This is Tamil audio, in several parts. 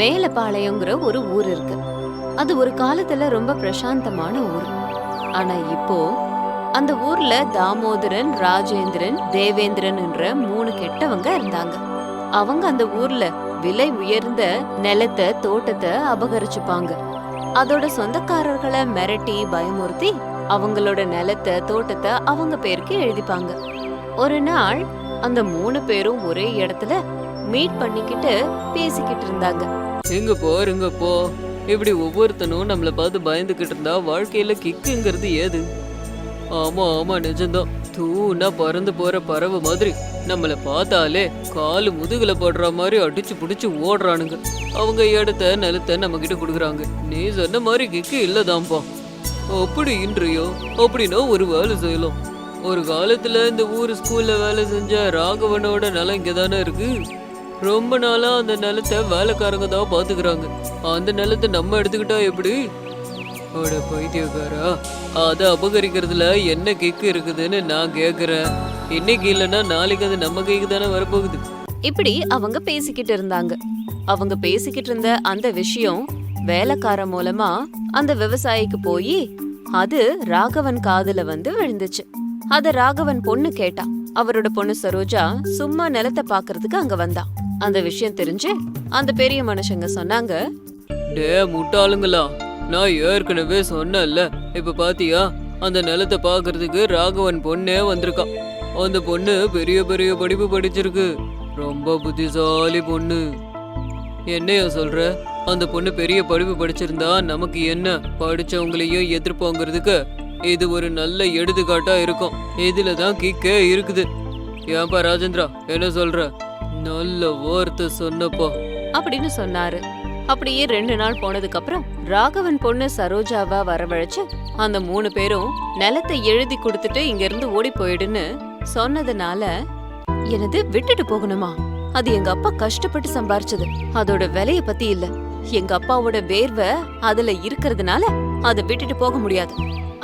மேலப்பாளையங்கிற ஒரு ஊர் இருக்கு. அது ஒரு காலத்துல ரொம்ப பிரசாந்தமான ஊர். ஆனா இப்போ அந்த ஊர்ல தாமோதரன் ராஜேந்திரன் தேவேந்திரன் என்ற மூணு கெட்டவங்க இருந்தாங்க. அவங்க அந்த ஊர்ல விலை உயர்ந்த நிலத்தை தோட்டத்தை அபகரிச்சுப்பாங்க. அதோட சொந்தக்காரர்களை மிரட்டி பயமுறுத்தி அவங்களோட நிலத்தை தோட்டத்தை அவங்க பேருக்கு எழுதிப்பாங்க. ஒரு நாள் அந்த மூணு பேரும் ஒரே இடத்துல மீட் பண்ணிக்கிட்டு பேசிக்கிட்டு இருந்தாங்க. எங்க போ போ. இப்படி ஒவ்வொருத்தனும் நம்மள பார்த்து பயந்துகிட்டு இருந்தா வாழ்க்கையில கிக்குங்கிறது ஏது? ஆமா ஆமா நிஜம்தான். தூணா பறந்து போற பறவை மாதிரி நம்மள பார்த்தாலே காலு முதுகுல போடுற மாதிரி அடிச்சு புடிச்சு ஓடுறானுங்க. அவங்க இடத்த நிலத்தை நம்ம கிட்ட கொடுக்குறாங்க. நீ சொன்ன மாதிரி கிக்கு இல்லதான்ப்பா அப்படி இன்றையோ அப்படின்னா ஒரு வேலை செய்யலாம். ஒரு காலத்துல இந்த ஊர் ஸ்கூல்ல வேலை செஞ்ச ராகவனோட நிலம் இங்கதானே இருக்கு. ரொம்ப நாளா அந்த நிலத்தை வேலைக்காரங்க தான் பாத்துக்கிறாங்க. அந்த நிலத்தை நம்ம எடுத்துக்கிட்டா எப்படி? அவட பைத்தியக்காரா அதை அபகரிக்கிறதுல என்ன கிக்கு இருக்குதுன்னு நான் கேக்குறேன். இன்னைக்கு இல்லைன்னா நாளைக்கு அது நம்ம கைக்கு தானே வரப்போகுது. இப்படி அவங்க பேசிக்கிட்டு இருந்தாங்க. அவங்க பேசிக்கிட்டு இருந்த அந்த விஷயம் வேலைக்கார மூலமா அந்த விவசாயிக்கு போய் அது ராகவன் காதுல வந்து விழுந்துச்சு. அத ராகவன் பொண்ணு கேட்டா. அவரோட பொண்ணு சரோஜா சும்மா நிலத்தை பாக்குறதுக்கு அங்க வந்தா. அந்த விஷயம் தெரிஞ்சு அந்த பெரிய மனுஷங்க சொன்னாங்க டே முட்டாளுங்களா? நான் ஏற்கனவே சொன்னேன்ல. இப்ப பாத்தியா? அந்த நிலத்தை பாக்குறதுக்கு ராகவன் பொண்ணே வந்திருக்கான் அந்த பொண்ணு பெரிய பெரிய படிப்பு படிச்சிருக்கு. ரொம்ப புத்திசாலி பொண்ணு. என்னையா சொல்ற? அந்த பொண்ணு பெரிய படிப்பு படிச்சிருந்தா நமக்கு என்ன? படிச்சவங்களையும் எதிர்ப்போங்கிறதுக்கு இது ஒரு நல்ல எடுத்துக்காட்டா இருக்கும். இதுல தான் கிக்கே இருக்குது. ஏன்பா ராஜேந்திரா என்ன சொல்ற? நல்ல வார்த்தை சொன்னப்பா. அப்படின்னு சொன்னாரு. அப்படியே ரெண்டு நாள் போனதுக்கு அப்புறம் ராகவன் பொண்ணு சரோஜாவா வரவழைச்சு அந்த மூணு பேரும் நிலத்தை எழுதி கொடுத்துட்டு இங்க இருந்து ஓடி போயிடுன்னு சொன்னதுனால எனது விட்டுட்டு போகணுமா? அது எங்க அப்பா கஷ்டப்பட்டு சம்பாரிச்சது. அதோட விலைய பத்தி இல்ல. எங்க அப்பாவோட வேர்வை அதுல இருக்கிறதுனால அதை விட்டுட்டு போக முடியாது.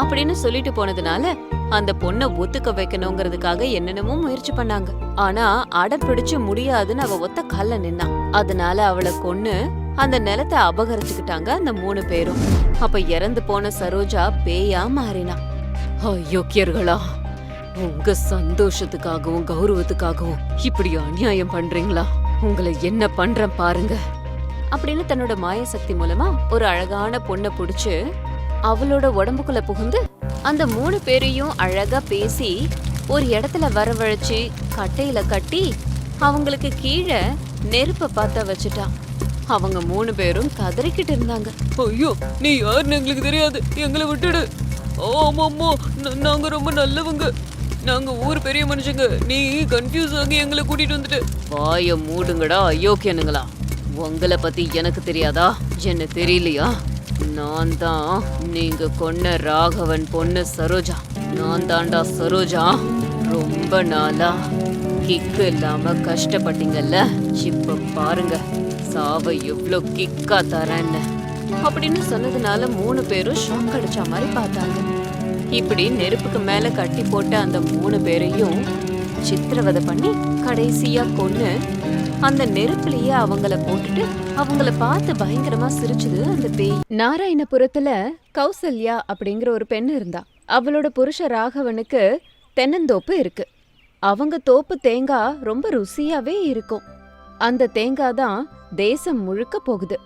அப்படின்னு சொல்லிட்டு போனதுனால அந்த பொண்ணை ஒத்துக்க வைக்கணுங்கிறதுக்காக என்னென்னமோ முயற்சி பண்ணாங்க. ஆனா அடம் பிடிச்சு முடியாதுன்னு அவ ஒத்த கால்ல நின்னா. அதனால அவளை கொன்னு அந்த நிலத்தை அபகரிச்சுக்கிட்டாங்க அந்த மூணு பேரும். அப்ப இறந்து போன சரோஜா பேயா மாறினா. அயோக்கியர்களா உங்க சந்தோஷத்துக்காகவும் கௌரவத்துக்காகவும் இப்படி அநியாயம் பண்றீங்களா? உங்களை என்ன பண்றேன் பாருங்க. அப்படின்னு தன்னோட மாய சக்தி மூலமா ஒரு அழகான பொண்ணை புடிச்சு அவளோட உடம்புக்குள்ள புகுந்து அந்த மூணு பேரையும் அழகா பேசி ஒரு இடத்துல வரவழைச்சு கட்டையில கட்டி அவங்களுக்கு கீழே நெருப்ப பத்த வச்சுட்டான். அவங்க மூணு பேரும் கதறிக்கிட்டு இருந்தாங்க. ஐயோ நீ யாருன்னு எங்களுக்கு தெரியாது. எங்களை விட்டுடு. ஆமாம்மா. நாங்க ரொம்ப நல்லவங்க. நாங்க ஊர் பெரிய மனுஷங்க. நீ கன்ஃபியூஸ் ஆகி எங்களை கூட்டிட்டு வந்துட்டு. வாய மூடுங்கடா அயோக்கியனுங்களா. உங்களை பத்தி எனக்கு தெரியாதா? என்ன தெரியலையா? நான் தான் நீங்க கொன்ன ராகவன் பொண்ணு சரோஜா. நான் தாண்டா சரோஜா. ரொம்ப நாளா. கிக்கு இல்லாம கஷ்டப்பட்டீங்கல்ல? இப்ப பாருங்க. சாவை எவ்வளோ கிக்கா தரேன்னு. அப்படின்னு சொன்னதுனால மூணு பேரும் ஷாக் அடிச்ச மாதிரி பார்த்தாங்க. இப்படி நெருப்புக்கு மேல கட்டி போட்ட அந்த மூணு பேரையும் சித்திரவதை பண்ணி கடைசியா கொன்னு அந்த நெருப்புலயே அவங்கள போட்டுட்டு அவங்கள பார்த்து பயங்கரமா சிரிச்சது அந்த பேய். நாராயணபுரத்துல கௌசல்யா அப்படிங்கிற ஒரு பெண் இருந்தா. அவளோட புருஷ ராகவனுக்கு தென்னந்தோப்பு இருக்கு. அவங்க தோப்பு தேங்காய் ரொம்ப ருசியாவே இருக்கும். அந்த தேங்காய் தான் தேசம் முழுக்க போகுது.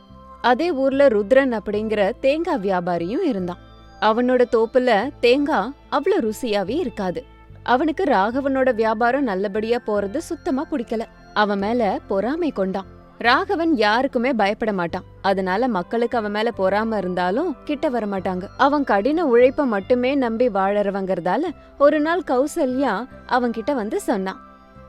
அதே ஊர்ல ருத்ரன் அப்படிங்கிற தேங்காய் வியாபாரியும் இருந்தான். அவனோட தோப்புல தேங்காய் அவ்வளவு ருசியாவே இருக்காது. அவனுக்கு ராகவனோட வியாபாரம் நல்லபடியா போறது சுத்தமா பிடிக்கல. அவன் மேல பொறாமை கொண்டான். ராகவன் யாருக்குமே பயப்பட மாட்டான். அதனால மக்களுக்கு அவன் மேல பொறாம இருந்தாலும் கிட்ட வர மாட்டாங்க அவன் கடின உழைப்ப மட்டுமே நம்பி வாழறவங்கறதால ஒரு நாள் கௌசல்யா அவன் கிட்ட வந்து சொன்னான்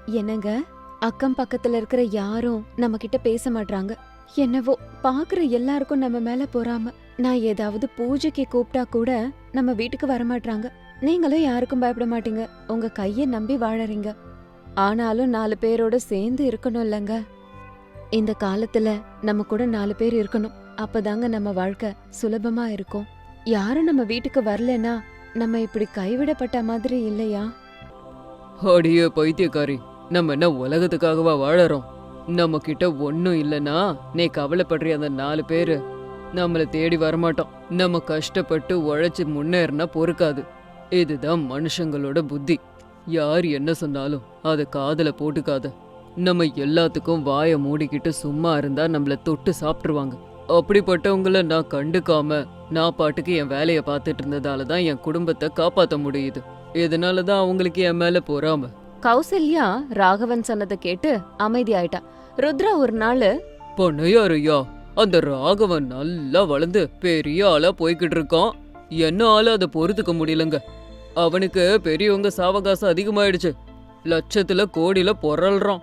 என்னங்க? அக்கம் பக்கத்துல இருக்கிற யாரும் நம்ம கிட்ட பேச மாட்றாங்க. என்னவோ பாக்குற எல்லாருக்கும் நம்ம மேல பொறாம. நான் ஏதாவது பூஜைக்கு கூப்பிட்டா கூட நம்ம வீட்டுக்கு வர மாட்றாங்க நீங்களும் யாருக்கும் பயப்பட மாட்டீங்க. உங்க கைய நம்பி வாழறீங்க. ஆனாலும் நாலு பேரோட சேர்ந்து இருக்கணும் இல்லங்க. இந்த காலத்துல நம்ம கூட நாலு பேர் இருக்கணும். அப்பதாங்க நம்ம வாழ்க்கை சுலபமா இருக்கும். யாரும் நம்ம வீட்டுக்கு வரலனா நம்ம இப்படி கைவிடப்பட்ட மாதிரி இல்லையா? அடியே பைத்தியக்காரி நம்ம என்ன உலகத்துக்காகவா வாழறோம்? நம்ம கிட்ட ஒன்றும் இல்லைன்னா நீ கவலைப்படுறிய அந்த நாலு பேரு நம்மளை தேடி வரமாட்டோம். நம்ம கஷ்டப்பட்டு உழைச்சி முன்னேறினா பொறுக்காது. இதுதான் மனுஷங்களோட புத்தி. யார் என்ன சொன்னாலும் அதை காதல போட்டுக்காத. நம்ம எல்லாத்துக்கும் வாயை மூடிக்கிட்டு சும்மா இருந்தா நம்மள தொட்டு சாப்பிட்டுருவாங்க. அப்படிப்பட்டவங்கள நான் கண்டுக்காம நான் பாட்டுக்கு என் வேலையை பார்த்துட்டு இருந்ததால தான் என் குடும்பத்தை காப்பாற்ற முடியுது. இதனால தான் அவங்களுக்கு என் மேல பொறாம. கௌசல்யா ராகவன் சொன்னதை கேட்டு அமைதியாயிட்டா. ருத்ரா ஒரு நாள் பண்ணையார் ஐயா அந்த ராகவன் நல்லா வளர்ந்து பெரிய ஆளா போய்கிட்டு இருக்கான். என்ன ஆளு அதை பொறுத்துக்க முடியலங்க. அவனுக்கு பெரியவங்க சாவகாசம் அதிகமாயிடுச்சு. லட்சத்துல கோடியில பொறல்றான்.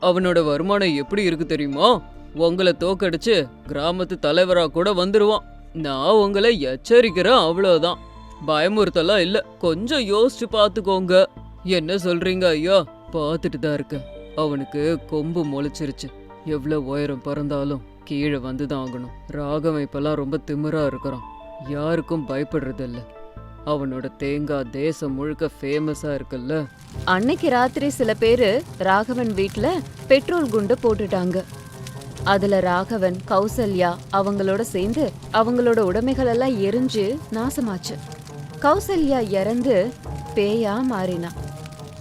அவனோட வருமானம் எப்படி இருக்கு தெரியுமா? உங்களை தோக்கடிச்சு கிராமத்து தலைவராக கூட வந்துடுவான் நான் உங்களை எச்சரிக்கிறேன் அவ்வளோதான் பயமுறுத்தலாம் இல்லை. கொஞ்சம் யோசிச்சு பார்த்துக்கோங்க. என்ன சொல்றீங்க ஐயா? பார்த்துட்டு தான் இருக்கேன் அவனுக்கு கொம்பு முளைச்சிருச்சு. எவ்வளோ உயரம் பிறந்தாலும் கீழே வந்து தான் ஆகணும். ராகவன் இப்பெல்லாம் ரொம்ப திமிராக இருக்கிறான். யாருக்கும் பயப்படுறதில்ல. அவனோட தேங்காய் தேசம் முழுக்க ஃபேமஸா இருக்குல்ல. அன்னைக்கு ராத்திரி சில பேரு ராகவன் வீட்ல பெட்ரோல் குண்டு போட்டுட்டாங்க. அதுல ராகவன் கௌசல்யா அவங்களோட சேர்ந்து அவங்களோட உடைமைகள் எல்லாம் எரிஞ்சு நாசமாச்சு. கௌசல்யா இறந்து பேயா மாறினா.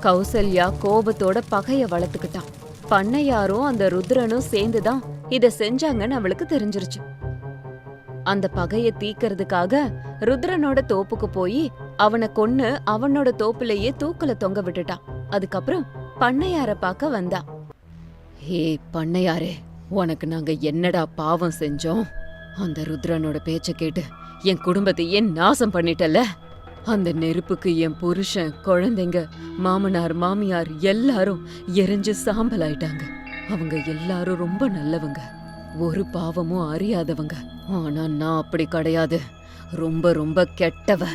கௌசல்யா கோபத்தோட பகைய வளர்த்துக்கிட்டான். பண்ணையாரும் அந்த ருத்ரனும் சேர்ந்துதான் இத செஞ்சாங்கன்னு அவளுக்கு தெரிஞ்சிருச்சு. அந்த பகைய தீக்கிறதுக்காக ருத்ரனோட தோப்புக்கு போய் அவனை கொன்னு அவனோட தோப்புலயே தூக்குல தொங்க விட்டுட்டான் அதுக்கப்புறம் பண்ணையார பார்க்க வந்தா. ஹே பண்ணையாரே உனக்கு நாங்க என்னடா பாவம் செஞ்சோம்? அந்த ருத்ரனோட பேச்ச கேட்டு என் குடும்பத்தை ஏன் நாசம் பண்ணிட்டல அந்த நெருப்புக்கு என் புருஷன் குழந்தைங்க மாமனார் மாமியார் எல்லாரும் எரிஞ்சு சாம்பல் ஆயிட்டாங்க அவங்க எல்லாரும் ரொம்ப நல்லவங்க. ஒரு பாவமும் அறியாதவங்க. ஆனா நான் அப்படி கிடையாது. ரொம்ப ரொம்ப கெட்டவ.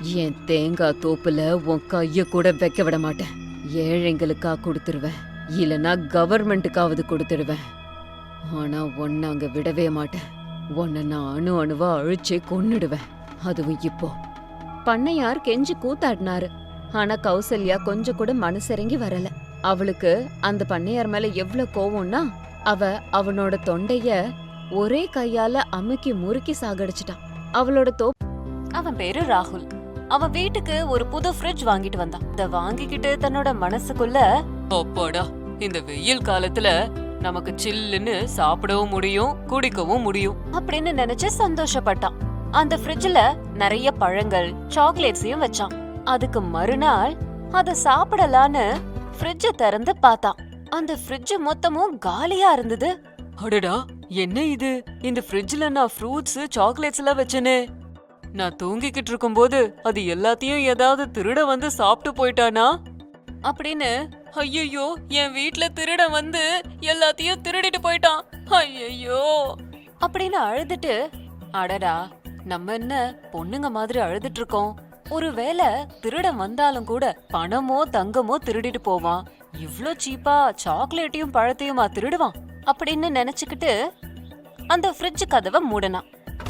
என் தேங்காய் தோப்புல உன் கைய கூட வைக்க விட மாட்டேன். ஏழைங்களுக்கா கொடுத்துருவேன். இல்லனா கவர்மெண்ட்டுக்காவது கொடுத்துடுவேன். ஆனா உன்னை அங்க விடவே மாட்டேன். உன்னை நான் அணு அணுவா அழிச்சே கொன்னுடுவேன். அதுவும் இப்போ. பண்ணையார் கெஞ்சி கூத்தாடினாரு. ஆனா கௌசல்யா கொஞ்சம் கூட மனசிறங்கி வரல. அவளுக்கு அந்த பண்ணையார் மேல எவ்வளவு கோவம்னா அவ அவனோட தொண்டைய ஒரே கையால அமுக்கி முறுக்கி சாகடிச்சிட்டான் அவளோட தோ அவன் பேரு ராகுல். அவன் வீட்டுக்கு ஒரு புது ஃப்ரிட்ஜ் வாங்கிட்டு வந்தான். அத வாங்கிக்கிட்டு தன்னோட மனசுக்குள்ள அப்பாடா இந்த வெயில் காலத்துல நமக்கு சில்லுன்னு சாப்பிடவும் முடியும் குடிக்கவும் முடியும். அப்படின்னு நினைச்சு சந்தோஷப்பட்டான். அந்த ஃப்ரிட்ஜ்ல நிறைய பழங்கள் சாக்லேட்ஸையும் வச்சான். அதுக்கு மறுநாள் அத சாப்பிடலான்னு ஃப்ரிட்ஜ திறந்து பார்த்தான். அந்த ஃப்ரிட்ஜ் மொத்தமும் காலியா இருந்தது. அடடா என்ன இது? இந்த ஃப்ரிட்ஜ்ல நான் ஃப்ரூட்ஸ் சாக்லேட்ஸ் எல்லாம் வச்சனே. நான் தூங்கிக்கிட்டு இருக்கும்போது அது எல்லாத்தையும் ஏதாவது திருட வந்து சாப்பிட்டு போயிட்டானா? அப்படின்னு ஐயோ என் வீட்ல திருட வந்து எல்லாத்தையும் திருடிட்டு போயிட்டான். ஐயோ அப்படின்னு அழுதுட்டு அடடா நம்ம என்ன பொண்ணுங்க மாதிரி அழுதுட்டு இருக்கோம். ஒருவேளை திருடன் வந்தாலும் கூட பணமோ தங்கமோ திருடிட்டு போவான். இவ்ளோ சீப்பா சாக்லேட்டையும் பழத்தையுமா திருடுவான்? அப்படின்னு நினைச்சுக்கிட்டு அந்த ஃப்ரிட்ஜ் கதவை மூடனான்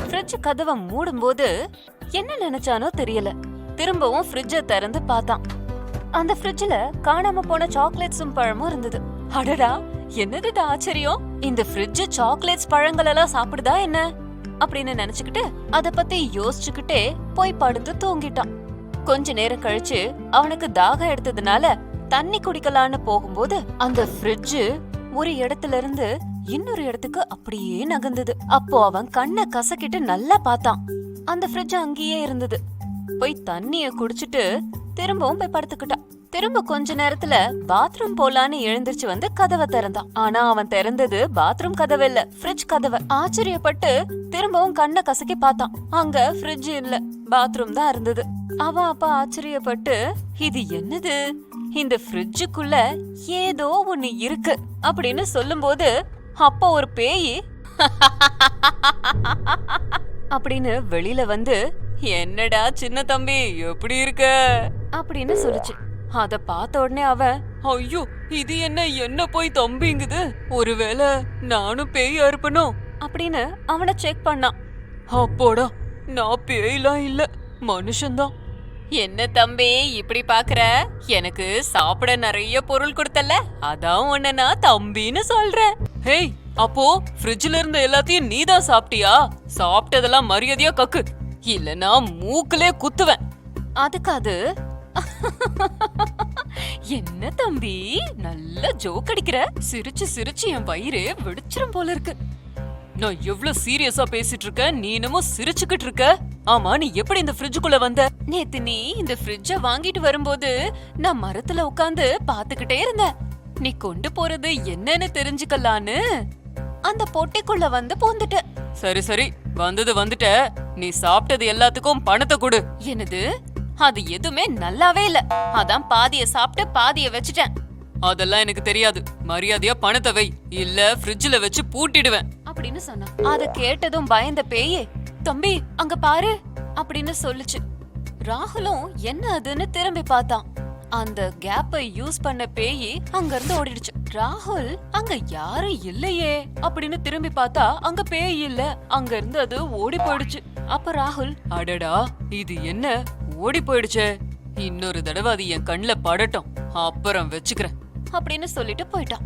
ஃப்ரிட்ஜ் கதவை மூடும்போது என்ன நினைச்சானோ தெரியல. திரும்பவும் ஃப்ரிட்ஜ திறந்து பார்த்தான். அந்த ஃப்ரிட்ஜ்ல காணாம போன சாக்லேட்ஸும் பழமும் இருந்தது. அடடா என்னது இது ஆச்சரியம்? இந்த ஃப்ரிட்ஜ் சாக்லேட்ஸ் பழங்கள் எல்லாம் சாப்பிடுதா என்ன? அப்படின்னு நினைச்சுக்கிட்டு அத பத்தி யோசிச்சுக்கிட்டே போய் படுத்து தூங்கிட்டான். கொஞ்ச நேரம் கழிச்சு அவனுக்கு தாகம் எடுத்ததுனால தண்ணி குடிக்கலான்னு போகும்போது அந்த ஃப்ரிட்ஜ் ஒரு இடத்துல இருந்து இன்னொரு இடத்துக்கு அப்படியே நகர்ந்தது. அப்போ அவன் கண்ணை கசக்கிட்டு நல்லா பார்த்தான். அந்த ஃப்ரிட்ஜ் அங்கேயே இருந்தது. போய் தண்ணிய குடிச்சிட்டு திரும்பவும் போய் படுத்துக்கிட்டான். திரும்ப கொஞ்ச நேரத்துல பாத்ரூம் போலான்னு எழுந்திருச்சு வந்து கதவை திறந்தான். ஆனா அவன் திறந்தது பாத்ரூம் கதவு இல்ல ஃப்ரிட்ஜ் கதவை. ஆச்சரியப்பட்டு திரும்பவும் கண்ணை கசக்கி பார்த்தான். அங்க ஃப்ரிட்ஜ் இல்ல பாத்ரூம் தான் இருந்தது. அவன் அப்ப ஆச்சரியப்பட்டு இது என்னது? இந்த ஃப்ரிட்ஜுக்குள்ள ஏதோ ஒண்ணு இருக்கு. அப்படின்னு சொல்லும்போது அப்ப ஒரு பேய்? அப்படின்னு வெளியில வந்து என்னடா சின்ன தம்பி எப்படி இருக்க? அப்படின்னு சொல்லுச்சு. அத பார்த்த உடனே அவன் ஐயோ இது என்ன என்ன போய் தம்பிங்குது? ஒருவேளை நானும் பேயா இருப்பனோ? அப்படின்னு அவனை செக் பண்ணான் அப்போடா நான் பேய்லாம் இல்ல மனுஷன்தான். என்ன தம்பி இப்படி பாக்குற எனக்கு சாப்பிட நிறைய பொருள் கொடுத்தல அதான் உன்ன நான் தம்பின்னு சொல்றேன். ஹேய் அப்போ ஃப்ரிட்ஜ்ல இருந்த எல்லாத்தையும் நீதான் சாப்பிட்டியா? சாப்பிட்டதெல்லாம் மரியாதையா கக்கு. இல்லனா மூக்குலே குத்துவேன். அதுக்கு அது? என்ன தம்பி நல்ல ஜோக் அடிக்கிற? சிரிச்சு சிரிச்சு என் வயிறு வெடிச்சிரும் போல இருக்கு. நான் எவ்வளவு சீரியஸா பேசிட்டு இருக்கேன் நீ என்னமோ சிரிச்சுக்கிட்டு இருக்க. ஆமா நீ எப்படி இந்த ஃப்ரிட்ஜுக்குள்ள வந்த? நேத்து நீ இந்த ஃப்ரிட்ஜ வாங்கிட்டு வரும்போது நான் மரத்துல உட்காந்து பாத்துக்கிட்டே இருந்தேன். நீ கொண்டு போறது என்னன்னு தெரிஞ்சுக்கலான்னு? அந்த பொட்டிக்குள்ள வந்து பூந்துட்ட. சரி சரி. வந்தது வந்துட்ட. நீ சாப்பிட்டது எல்லாத்துக்கும் பணத்தை கொடு. என்னது? அது எதுவுமே நல்லாவே இல்ல. அதான் பாதிய சாப்பிட்டு பாதிய வச்சுட்டேன். அதெல்லாம் எனக்கு தெரியாது. மரியாதையா பணத்தை வை. இல்ல ஃப்ரிட்ஜ்ல வச்சு பூட்டிடுவேன். அப்படின்னு சொன்னான் அத கேட்டதும் பயந்த பேயே தம்பி அங்க பாரு. அப்படின்னு சொல்லுச்சு. ராகுலும் என்ன அதுன்னு திரும்பி பார்த்தான். அந்த கேப்பை யூஸ் பண்ண பேயி அங்க இருந்து ஓடிடுச்சு. ராகுல் அங்க யாரும் இல்லையே அப்படின்னு திரும்பி பார்த்தா அங்க பேய் இல்ல. அங்க இருந்து அது ஓடி போயிடுச்சு. அப்ப ராகுல் அடடா இது என்ன? ஓடி போயிடுச்சே. இன்னொரு தடவை அது என் கண்ணுல படட்டும். அப்புறம் வச்சுக்கிறேன். அப்படின்னு சொல்லிட்டு போயிட்டான்.